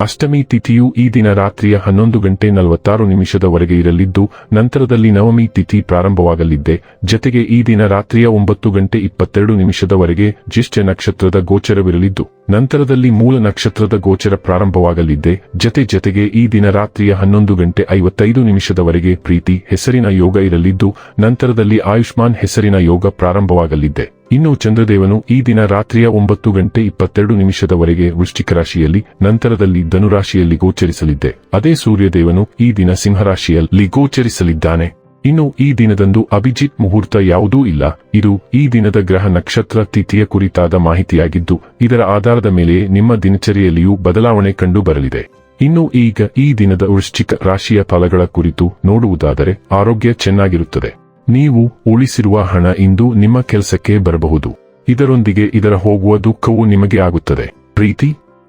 ಅಷ್ಟಮಿ ತಿಥಿಯು ಈ ದಿನ ರಾತ್ರಿಯ ಹನ್ನೊಂದು ಗಂಟೆ ನಲವತ್ತಾರು ನಿಮಿಷದವರೆಗೆ ಇರಲಿದ್ದು, ನಂತರದಲ್ಲಿ ನವಮಿ ತಿಥಿ ಪ್ರಾರಂಭವಾಗಲಿದ್ದೆ. ಜತೆಗೆ ಈ ದಿನ ರಾತ್ರಿಯ ಒಂಬತ್ತು ಗಂಟೆ ಇಪ್ಪತ್ತೆರಡು ನಿಮಿಷದವರೆಗೆ ಜ್ಯೇಷ್ಠ ನಕ್ಷತ್ರದ ಗೋಚರವಿರಲಿದ್ದು. ನಂತರದಲ್ಲಿ ಮೂಲ ನಕ್ಷತ್ರದ ಗೋಚರ ಪ್ರಾರಂಭವಾಗಲಿದ್ದೆ ಜತೆ ಜತೆಗೆ ಈ ದಿನ ರಾತ್ರಿಯ ಹನ್ನೊಂದು ಗಂಟೆ ಐವತ್ತೈದು ನಿಮಿಷದವರೆಗೆ ಪ್ರೀತಿ, ಹೆಸರಿನ ಯೋಗ ಇರಲಿದ್ದು, ನಂತರದಲ್ಲಿ ಆಯುಷ್ಮಾನ್ ಹೆಸರಿನ ಯೋಗ ಪ್ರಾರಂಭವಾಗಲಿದ್ದೆ ಇನ್ನು ಚಂದ್ರದೇವನು ಈ ದಿನ ರಾತ್ರಿಯ ಒಂಬತ್ತು ಗಂಟೆ ಇಪ್ಪತ್ತೆರಡು ನಿಮಿಷದವರೆಗೆ ವೃಶ್ಚಿಕ ರಾಶಿಯಲ್ಲಿ ನಂತರದಲ್ಲಿ ಧನುರಾಶಿಯಲ್ಲಿ ಗೋಚರಿಸಲಿದ್ದೆ ಅದೇ ಸೂರ್ಯದೇವನು ಈ ದಿನ ಸಿಂಹರಾಶಿಯಲ್ಲಿ ಗೋಚರಿಸಲಿದ್ದಾನೆ. ಇನ್ನು ಈ ದಿನದಂದು ಅಭಿಜಿತ್ ಮುಹೂರ್ತ ಯಾವುದೂ ಇಲ್ಲ. ಇದು ಈ ದಿನದ ಗ್ರಹ ನಕ್ಷತ್ರ ತಿಥಿಯ ಕುರಿತಾದ ಮಾಹಿತಿಯಾಗಿದ್ದು, ಇದರ ಆಧಾರದ ಮೇಲೆ ನಿಮ್ಮ ದಿನಚರಿಯಲ್ಲಿಯೂ ಬದಲಾವಣೆ ಕಂಡು ಬರಲಿದೆ. ಇನ್ನು ಈಗ ಈ ದಿನದ ವೃಶ್ಚಿಕ ರಾಶಿಯ ಫಲಗಳ ಕುರಿತು ನೋಡುವುದಾದರೆ ಆರೋಗ್ಯ ಚೆನ್ನಾಗಿರುತ್ತದೆ. ನೀವು ಉಳಿಸಿರುವ ಹಣ ಇಂದು ನಿಮ್ಮ ಕೆಲಸಕ್ಕೆ ಬರಬಹುದು. ಇದರೊಂದಿಗೆ ಇದರ ಹೋಗುವ ದುಃಖವು ನಿಮಗೆ ಆಗುತ್ತದೆ. ಪ್ರೀತಿ,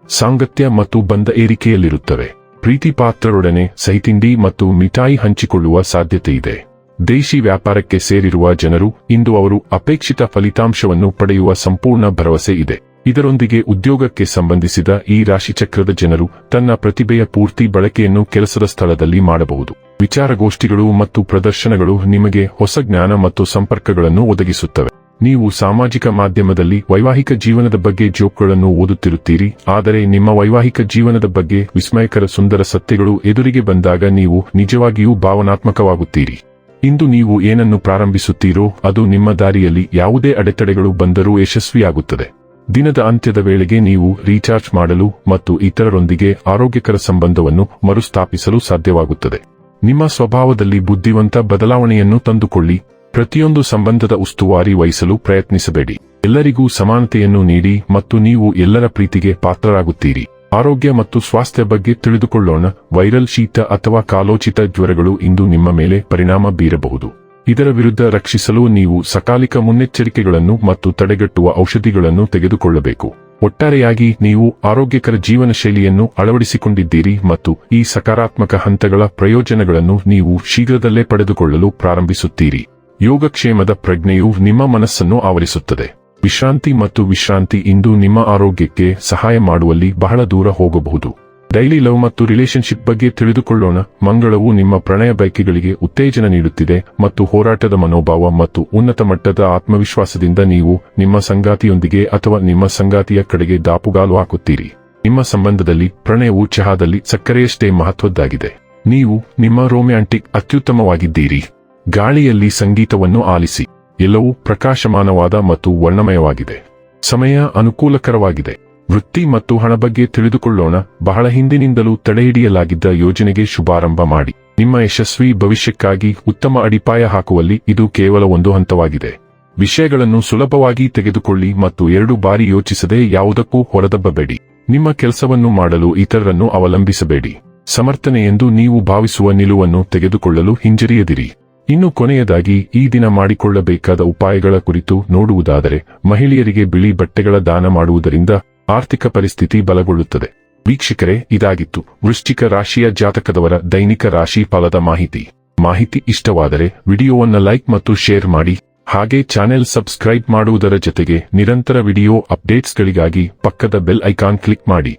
ಸಾಂಗತ್ಯ ಮತ್ತು ಬಂಧ ಏರಿಕೆಯಲ್ಲಿರುತ್ತವೆ. ಪ್ರೀತಿ ಪಾತ್ರರೊಡನೆ ಸಹಿತಿಂಡಿ ಮತ್ತು ಮಿಠಾಯಿ ಹಂಚಿಕೊಳ್ಳುವ ಸಾಧ್ಯತೆ ಇದೆ ದೇಶಿ ವ್ಯಾಪಾರಕ್ಕೆ ಸೇರಿರುವ ಜನರು ಇಂದು ಅವರು ಅಪೇಕ್ಷಿತ ಫಲಿತಾಂಶವನ್ನು ಪಡೆಯುವ ಸಂಪೂರ್ಣ ಭರವಸೆ ಇದೆ. ಇದರೊಂದಿಗೆ ಉದ್ಯೋಗಕ್ಕೆ ಸಂಬಂಧಿಸಿದ ಈ ರಾಶಿಚಕ್ರದ ಜನರು ತನ್ನ ಪ್ರತಿಭೆಯ ಪೂರ್ತಿ ಬಳಕೆಯನ್ನು ಕೆಲಸದ ಸ್ಥಳದಲ್ಲಿ ಮಾಡಬಹುದು. ವಿಚಾರಗೋಷ್ಠಿಗಳು ಮತ್ತು ಪ್ರದರ್ಶನಗಳು ನಿಮಗೆ ಹೊಸ ಜ್ಞಾನ ಮತ್ತು ಸಂಪರ್ಕಗಳನ್ನು ಒದಗಿಸುತ್ತವೆ. ನೀವು ಸಾಮಾಜಿಕ ಮಾಧ್ಯಮದಲ್ಲಿ ವೈವಾಹಿಕ ಜೀವನದ ಬಗ್ಗೆ ಜೋಕ್ಗಳನ್ನು ಓದುತ್ತಿರುತ್ತೀರಿ. ಆದರೆ ನಿಮ್ಮ ವೈವಾಹಿಕ ಜೀವನದ ಬಗ್ಗೆ ವಿಸ್ಮಯಕರ ಸುಂದರ ಸತ್ಯಗಳು ಎದುರಿಗೆ ಬಂದಾಗ ನೀವು ನಿಜವಾಗಿಯೂ ಭಾವನಾತ್ಮಕವಾಗುತ್ತೀರಿ. ಇಂದು ನೀವು ಏನನ್ನು ಪ್ರಾರಂಭಿಸುತ್ತೀರೋ, ಅದು ನಿಮ್ಮ ದಾರಿಯಲ್ಲಿ ಯಾವುದೇ ಅಡೆತಡೆಗಳು ಬಂದರೂ ಯಶಸ್ವಿಯಾಗುತ್ತದೆ. ದಿನದ ಅಂತ್ಯದ ವೇಳೆಗೆ ನೀವು ರೀಚಾರ್ಜ್ ಮಾಡಲು ಮತ್ತು ಇತರರೊಂದಿಗೆ ಆರೋಗ್ಯಕರ ಸಂಬಂಧವನ್ನು ಮರುಸ್ಥಾಪಿಸಲು ಸಾಧ್ಯವಾಗುತ್ತದೆ. ನಿಮ್ಮ ಸ್ವಭಾವದಲ್ಲಿ ಬುದ್ಧಿವಂತ ಬದಲಾವಣೆಯನ್ನು ತಂದುಕೊಳ್ಳಿ. ಪ್ರತಿಯೊಂದು ಸಂಬಂಧದ ಉಸ್ತುವಾರಿ ವಹಿಸಲು ಪ್ರಯತ್ನಿಸಬೇಡಿ. ಎಲ್ಲರಿಗೂ ಸಮಾನತೆಯನ್ನು ನೀಡಿ ಮತ್ತು ನೀವು ಎಲ್ಲರ ಪ್ರೀತಿಗೆ ಪಾತ್ರರಾಗುತ್ತೀರಿ. ಆರೋಗ್ಯ ಮತ್ತು ಸ್ವಾಸ್ಥ್ಯ ಬಗ್ಗೆ ತಿಳಿದುಕೊಳ್ಳೋಣ. ವೈರಲ್ ಶೀತ ಅಥವಾ ಕಾಲೋಚಿತ ಜ್ವರಗಳು ಇಂದು ನಿಮ್ಮ ಮೇಲೆ ಪರಿಣಾಮ ಬೀರಬಹುದು. ಇದರ ವಿರುದ್ಧ ರಕ್ಷಿಸಲು ನೀವು ಸಕಾಲಿಕ ಮುನ್ನೆಚ್ಚರಿಕೆಗಳನ್ನು ಮತ್ತು ತಡೆಗಟ್ಟುವ ಔಷಧಿಗಳನ್ನು ತೆಗೆದುಕೊಳ್ಳಬೇಕು. ಒಟ್ಟಾರೆಯಾಗಿ ನೀವು ಆರೋಗ್ಯಕರ ಜೀವನ ಶೈಲಿಯನ್ನು ಅಳವಡಿಸಿಕೊಂಡಿದ್ದೀರಿ ಮತ್ತು ಈ ಸಕಾರಾತ್ಮಕ ಹಂತಗಳ ಪ್ರಯೋಜನಗಳನ್ನು ನೀವು ಶೀಘ್ರದಲ್ಲೇ ಪಡೆದುಕೊಳ್ಳಲು ಪ್ರಾರಂಭಿಸುತ್ತೀರಿ. ಯೋಗಕ್ಷೇಮದ ಪ್ರಜ್ಞೆಯು ನಿಮ್ಮ ಮನಸ್ಸನ್ನು ಆವರಿಸುತ್ತದೆ. ವಿಶ್ರಾಂತಿ ಮತ್ತು ವಿಶ್ರಾಂತಿ ಇಂದು ನಿಮ್ಮ ಆರೋಗ್ಯಕ್ಕೆ ಸಹಾಯ ಮಾಡುವಲ್ಲಿ ಬಹಳ ದೂರ ಹೋಗಬಹುದು. ಡೈಲಿ ಲವ್ ಮತ್ತು ರಿಲೇಶನ್ಶಿಪ್ ಬಗ್ಗೆ ತಿಳಿದುಕೊಳ್ಳೋಣ. ಮಂಗಳವು ನಿಮ್ಮ ಪ್ರಣಯ ಬಯಕೆಗಳಿಗೆ ಉತ್ತೇಜನ ನೀಡುತ್ತಿದೆ ಮತ್ತು ಹೋರಾಟದ ಮನೋಭಾವ ಮತ್ತು ಉನ್ನತ ಮಟ್ಟದ ಆತ್ಮವಿಶ್ವಾಸದಿಂದ ನೀವು ನಿಮ್ಮ ಸಂಗಾತಿಯೊಂದಿಗೆ ಅಥವಾ ನಿಮ್ಮ ಸಂಗಾತಿಯ ಕಡೆಗೆ ದಾಪುಗಾಲು ಹಾಕುತ್ತೀರಿ. ನಿಮ್ಮ ಸಂಬಂಧದಲ್ಲಿ ಪ್ರಣಯವು ಚಹಾದಲ್ಲಿ ಸಕ್ಕರೆಯಷ್ಟೇ ಮಹತ್ವದ್ದಾಗಿದೆ. ನೀವು ನಿಮ್ಮ ರೋಮ್ಯಾಂಟಿಕ್ ಅತ್ಯುತ್ತಮವಾಗಿದ್ದೀರಿ. ಗಾಳಿಯಲ್ಲಿ ಸಂಗೀತವನ್ನು ಆಲಿಸಿ. ಎಲ್ಲವೂ ಪ್ರಕಾಶಮಾನವಾದ ಮತ್ತು ವರ್ಣಮಯವಾಗಿದೆ. ಸಮಯ ಅನುಕೂಲಕರವಾಗಿದೆ. ವೃತ್ತಿ ಮತ್ತು ಹಣ ಬಗ್ಗೆ ತಿಳಿದುಕೊಳ್ಳೋಣ. ಬಹಳ ಹಿಂದಿನಿಂದಲೂ ತಡೆಹಿಡಿಯಲಾಗಿದ್ದ ಯೋಜನೆಗೆ ಶುಭಾರಂಭ ಮಾಡಿ. ನಿಮ್ಮ ಯಶಸ್ವಿ ಭವಿಷ್ಯಕ್ಕಾಗಿ ಉತ್ತಮ ಅಡಿಪಾಯ ಹಾಕುವಲ್ಲಿ ಇದು ಕೇವಲ ಒಂದು ಹಂತವಾಗಿದೆ. ವಿಷಯಗಳನ್ನು ಸುಲಭವಾಗಿ ತೆಗೆದುಕೊಳ್ಳಿ ಮತ್ತು ಎರಡು ಬಾರಿ ಯೋಚಿಸದೆ ಯಾವುದಕ್ಕೂ ಹೊರದಬ್ಬಬೇಡಿ. ನಿಮ್ಮ ಕೆಲಸವನ್ನು ಮಾಡಲು ಇತರರನ್ನು ಅವಲಂಬಿಸಬೇಡಿ. ಸಮರ್ಥನೆ ಎಂದು ನೀವು ಭಾವಿಸುವ ನಿಲುವನ್ನು ತೆಗೆದುಕೊಳ್ಳಲು ಹಿಂಜರಿಯದಿರಿ. ಇನ್ನು ಕೊನೆಯದಾಗಿ ಈ ದಿನ ಮಾಡಿಕೊಳ್ಳಬೇಕಾದ ಉಪಾಯಗಳ ಕುರಿತು ನೋಡುವುದಾದರೆ, ಮಹಿಳೆಯರಿಗೆ ಬಿಳಿ ಬಟ್ಟೆಗಳ ದಾನ ಮಾಡುವುದರಿಂದ ಆರ್ಥಿಕ ಪರಿಸ್ಥಿತಿ ಬಲಗೊಳ್ಳುತ್ತದೆ. ವೀಕ್ಷಕರೇ, ಇದಾಗಿತ್ತು. ವೃಶ್ಚಿಕ ರಾಶಿಯ ಜಾತಕದವರ ದೈನಿಕ ರಾಶಿ ಫಲದ ಮಾಹಿತಿ. ಮಾಹಿತಿ ಇಷ್ಟವಾದರೆ ವಿಡಿಯೋವನ್ನು ಲೈಕ್ ಮತ್ತು ಶೇರ್ ಮಾಡಿ, ಹಾಗೆ ಚಾನೆಲ್ ಸಬ್ಸ್ಕ್ರೈಬ್ ಮಾಡುವುದರ ಜೊತೆಗೆ ನಿರಂತರ ವಿಡಿಯೋ ಅಪ್ಡೇಟ್ಸ್ಗಳಿಗಾಗಿ ಪಕ್ಕದ ಬೆಲ್ ಐಕಾನ್ ಕ್ಲಿಕ್ ಮಾಡಿ.